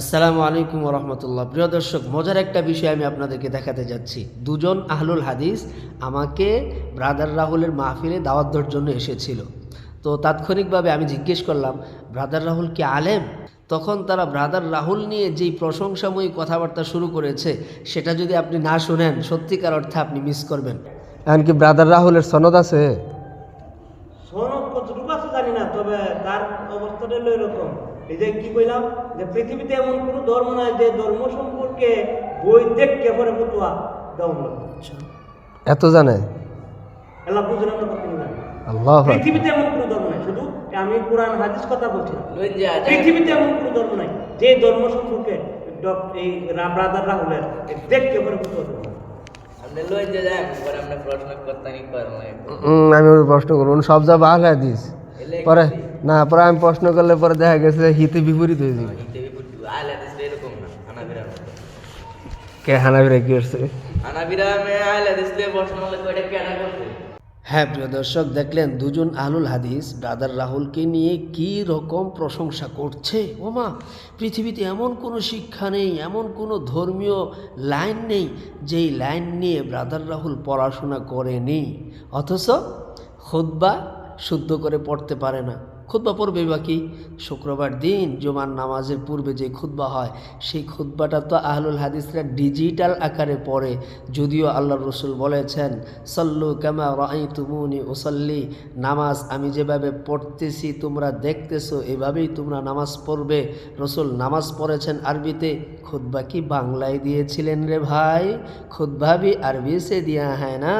আসসালামু আলাইকুম রহমতুল্লাহ। প্রিয় দর্শক মজার একটা বিষয় আমি আপনাদেরকে দেখাতে যাচ্ছি। দুজন আহলুল হাদিস আমাকে ব্রাদার রাহুলের মাহফিলে দাওয়াত দেওয়ার জন্য এসেছিল। তো তাৎক্ষণিকভাবে আমি জিজ্ঞেস করলাম ব্রাদার রাহুল কি আলেম? তখন তারা ব্রাদার রাহুল নিয়ে যেই প্রশংসাময়ী কথাবার্তা শুরু করেছে সেটা যদি আপনি না শুনেন সত্যিকার অর্থে আপনি মিস করবেন। এমনকি ব্রাদার রাহুলের সনদ আছে? সনদ কতটুকু আছে জানি না তবে তার অবস্থাটা এরকম। এই যে কি কইলাম? যে পৃথিবীতে এমন কোনো ধর্ম নাই যে ধর্ম সম্পর্কে বই দেখকে পরে ফতুয়া দেওয়া হলো এত জানে? এলা বুঝলেন না কত জানি? আল্লাহ পৃথিবীতে এমন কোনো ধর্ম নাই। শুধু আমি কোরআন হাদিস কথা বলছি। পৃথিবীতে এমন কোনো ধর্ম নাই যে ধর্ম সম্পর্কে ডক- এই ব্রাদার রাহুলের দেখকে পরে ফতুয়া আমি ওর প্রশ্ন করব। সব যা বাহাল হাদিস। পরে না পরে আমি প্রশ্ন করলে পরে দেখা গেছে হিতে বিপরীত হয়ে যাবে। কে হানাবিরা কি করছে? হ্যাঁ প্রিয় দর্শক দেখলেন দুজন আলুল হাদিস ব্রাদার রাহুলকে নিয়ে কি রকম প্রশংসা করছে? ওমা পৃথিবীতে এমন কোনো শিক্ষা নেই এমন কোনো ধর্মীয় লাইন নেই যেই লাইন নিয়ে ব্রাদার রাহুল পড়াশোনা করেনি। অথচ খুদ্া শুদ্ধ করে পড়তে পারে না। খুদ্া পড়বে বাকি শুক্রবার দিন জুমার নামাজের পূর্বে যে খুদ্া হয়, সেই খুদ্াটা তো আহলুল হাদিসরা ডিজিটাল আকারে পড়ে। যদিও আল্লাহ রসুল বলেছেন, সল্লু কামা রাই তুমুনি ওসল্লি নামাজ আমি যেভাবে পড়তেছি তোমরা দেখতেছো, এভাবেই তোমরা নামাজ পড়বে। রসুল নামাজ পড়েছেন আরবিতে। খুদ্া কি বাংলায় দিয়েছিলেন রে ভাই? খুদ্ভাবি আরবি সে দিয়া হয় না?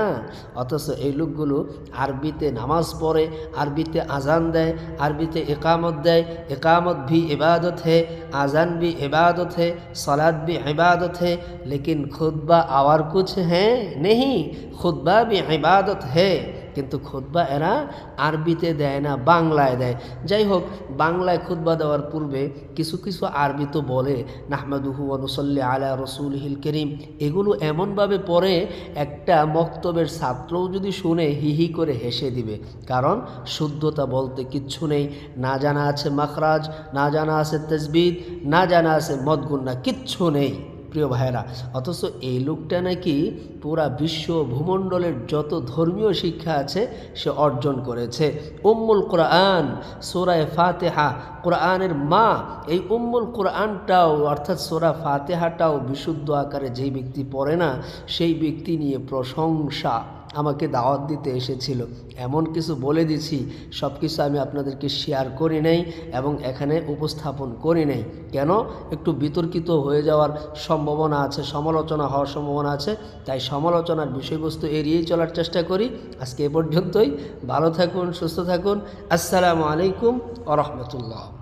অথচ এই লোকগুলো আরবিতে নামাজ পড়ে, আরবিতে আজান দেয় আরবিতে একামত দেয় একামত ভি ইবাদত হে আজান ভি ইবাদত হে সলাদ ভি ইবাদত হে, লেকিন খুতবা আওয়ার কুছ হ্যাঁ নেই খুতবা ভি ইবাদত হে। কিন্তু খুতবা এরা আরবিতে দেয় না, বাংলায় দেয়। যাই হোক বাংলায় খুতবা দেওয়ার পূর্বে কিছু কিছু আরবি তো বলে, নাহমাদুহু অনুসল্লি আলা রসুলহিল করিম। এগুলো এমনভাবে পড়ে, একটা মক্তবের ছাত্রও যদি শুনে হি হি করে হেসে দিবে। কারণ শুদ্ধতা বলতে কিচ্ছু নেই। না জানা আছে মাখরাজ, না জানা আছে তসবিদ না জানা আছে মদগুন্না, কিচ্ছু নেই। প্রিয় ভাইরা অথচ এই লোকটা নাকি পুরা বিশ্ব ভূমণ্ডলের যত ধর্মীয় শিক্ষা আছে সে অর্জন করেছে। উম্মুল কোরআন সোরায় ফাতেহা, কোরআনের মা, এই উম্মুল কোরআনটাও, অর্থাৎ সোরা ফাতেহাটাও বিশুদ্ধ আকারে যেই ব্যক্তি পড়ে না, সেই ব্যক্তি নিয়ে প্রশংসা। আমাকে দাওয়াত দিতে এসেছিল। এমন কিছু বলে দিছি সব কিছু আমি আপনাদেরকে শেয়ার করি নাই এবং এখানে উপস্থাপন করি নাই। কেন? একটু বিতর্কিত হয়ে যাওয়ার সম্ভাবনা আছে, সমালোচনা হওয়ার সম্ভাবনা আছে, তাই সমালোচনার বিষয়বস্তু এড়িয়েই চলার চেষ্টা করি। আজকে এ পর্যন্তই, ভালো থাকুন, সুস্থ থাকুন, আসসালামু আলাইকুম আ রহমতুল্লাহ।